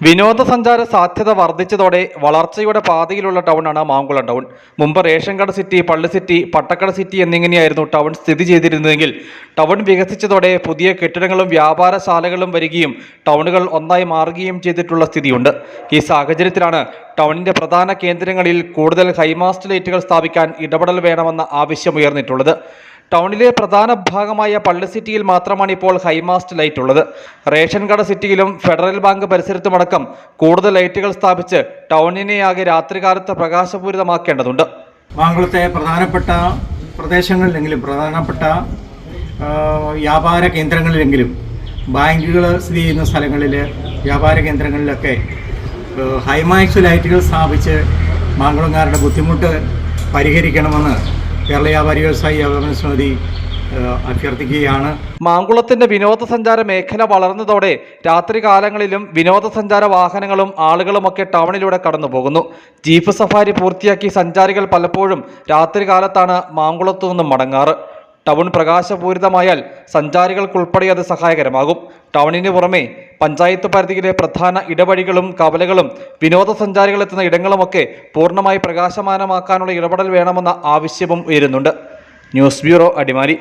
വിനോദസഞ്ചാര സാധ്യത വർദ്ധിച്ചതോടെ വളർച്ചയുടെ പാതയിലുള്ള ടൗണാണ് മാങ്കുളം ടൗൺ. മുമ്പ് റേഷൻ കട സിറ്റി പള്ളി സിറ്റി പട്ടക്കട സിറ്റി എന്നിങ്ങനെയായിരുന്നു ടൗൺ സ്ഥിതി ചെയ്തിരുന്നതെങ്കിൽ ടൗൺ വികസിച്ചതോടെ പുതിയ കെട്ടിടങ്ങളും വ്യാപാരശാലകളും വരികയും ടൗണുകൾ ഒന്നായി മാറുകയും ചെയ്തിട്ടുള്ള സ്ഥിതിയുണ്ട്. ഈ സാഹചര്യത്തിലാണ് ടൗണിന്റെ പ്രധാന കേന്ദ്രങ്ങളിൽ കൂടുതൽ ഹൈമാസ്റ്റ് ലൈറ്റുകൾ സ്ഥാപിക്കാൻ ഇടപെടൽ വേണമെന്ന ആവശ്യമുയർന്നിട്ടുള്ളത് ടൗണിലെ പ്രധാന ഭാഗമായ പള്ളി സിറ്റിയിൽ മാത്രമാണ് ഇപ്പോൾ ഹൈമാസ്റ്റ് ലൈറ്റ് ഉള്ളത്. റേഷൻ കട സിറ്റിയിലും ഫെഡറൽ ബാങ്ക് പരിസരത്തുമടക്കം കൂടുതൽ ലൈറ്റുകൾ സ്ഥാപിച്ച് ടൗണിനെ ടൗണിനെയാകെ രാത്രികാലത്ത് പ്രകാശപൂരിതമാക്കേണ്ടതുണ്ട്. മാങ്കുളത്തെ പ്രധാനപ്പെട്ട പ്രദേശങ്ങളിലെങ്കിലും പ്രധാനപ്പെട്ട വ്യാപാര കേന്ദ്രങ്ങളിലെങ്കിലും ബാങ്കുകൾ സ്ഥിതി ചെയ്യുന്ന സ്ഥലങ്ങളിൽ വ്യാപാര കേന്ദ്രങ്ങളിലൊക്കെ ഹൈമാക്സ് ലൈറ്റുകൾ സ്ഥാപിച്ച് മാങ്കുളങ്ങാരുടെ ബുദ്ധിമുട്ട് പരിഹരിക്കണമെന്ന് കേരള വ്യാപാരി വ്യവസായി ഏകോപന സമിതി അഭ്യർത്ഥിക്കുകയാണ്. മാങ്കുളത്തിന്റെ വിനോദസഞ്ചാര മേഖല വളർന്നതോടെ രാത്രികാലങ്ങളിലും വിനോദസഞ്ചാര വാഹനങ്ങളും ആളുകളുമൊക്കെ ടൗണിലൂടെ കടന്നു പോകുന്നു ജീപ്പ് സഫാരി പൂർത്തിയാക്കി സഞ്ചാരികൾ പലപ്പോഴും രാത്രികാലത്താണ് മാങ്കുളത്തു നിന്നും മടങ്ങാറ്. ടൗൺ പ്രകാശപൂരിതമായാൽ സഞ്ചാരികൾക്കുൾപ്പെടെ അത് സഹായകരമാകും. ടൗണിന് പുറമെ പഞ്ചായത്ത് പരിധിയിലെ പ്രധാന ഇടവഴികളും കവലകളും വിനോദസഞ്ചാരികൾ എത്തുന്ന ഇടങ്ങളുമൊക്കെ പൂർണമായി പ്രകാശമാനമാക്കാനുള്ള ഇടപെടൽ വേണമെന്ന ആവശ്യവും ഉയരുന്നുണ്ട്. News bureau Adimali.